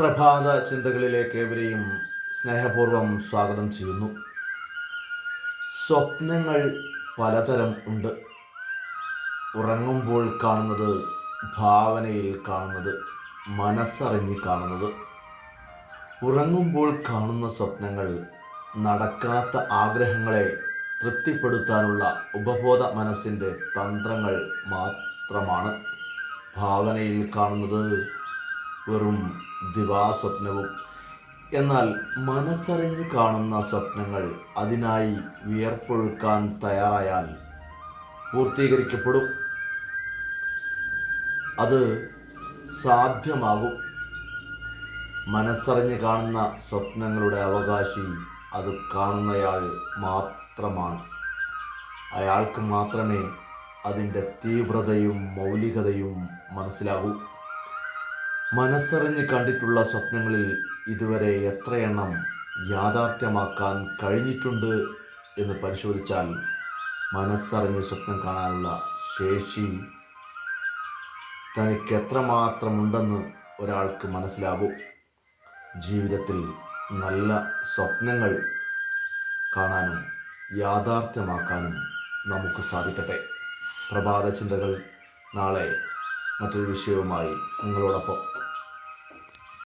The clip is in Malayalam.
പ്രഭാത ചിന്തകളിലേക്ക് ഏവരെയും സ്നേഹപൂർവം സ്വാഗതം ചെയ്യുന്നു. സ്വപ്നങ്ങൾ പലതരം ഉണ്ട്. ഉറങ്ങുമ്പോൾ കാണുന്നത് ഭാവനയിൽ കാണുന്നത് മനസ്സറിഞ്ഞ് കാണുന്നത്. ഉറങ്ങുമ്പോൾ കാണുന്ന സ്വപ്നങ്ങൾ നടക്കാത്ത ആഗ്രഹങ്ങളെ തൃപ്തിപ്പെടുത്താനുള്ള ഉപബോധ മനസ്സിന്റെ തന്ത്രങ്ങൾ മാത്രമാണ്. ഭാവനയിൽ കാണുന്നത് വെറും ദിവാസ്വപ്നവും. എന്നാൽ മനസ്സറിഞ്ഞു കാണുന്ന സ്വപ്നങ്ങൾ അതിനായി വിയർപ്പൊഴുക്കാൻ തയ്യാറായാൽ പൂർത്തീകരിക്കപ്പെടും. അത് സാധ്യമാകും. മനസ്സറിഞ്ഞ് കാണുന്ന സ്വപ്നങ്ങളുടെ അവകാശി അത് കാണുന്നയാൾ മാത്രമാണ്. അയാൾക്ക് മാത്രമേ അതിന്റെ തീവ്രതയും മൗലികതയും മനസ്സിലാകൂ. മനസ്സറിഞ്ഞ് കണ്ടിട്ടുള്ള സ്വപ്നങ്ങളിൽ ഇതുവരെ എത്രയെണ്ണം യാഥാർത്ഥ്യമാക്കാൻ കഴിഞ്ഞിട്ടുണ്ട് എന്ന് പരിശോധിച്ചാൽ മനസ്സറിഞ്ഞ് സ്വപ്നം കാണാനുള്ള ശേഷി തനിക്ക് എത്രമാത്രമുണ്ടെന്ന് ഒരാൾക്ക് മനസ്സിലാകും ജീവിതത്തിൽ നല്ല സ്വപ്നങ്ങൾ കാണാനും യാഥാർത്ഥ്യമാക്കാനും നമുക്ക് സാധിക്കട്ടെ. പ്രഭാത ചിന്തകൾ നാളെ മറ്റൊരു വിഷയവുമായി നിങ്ങളോടൊപ്പം.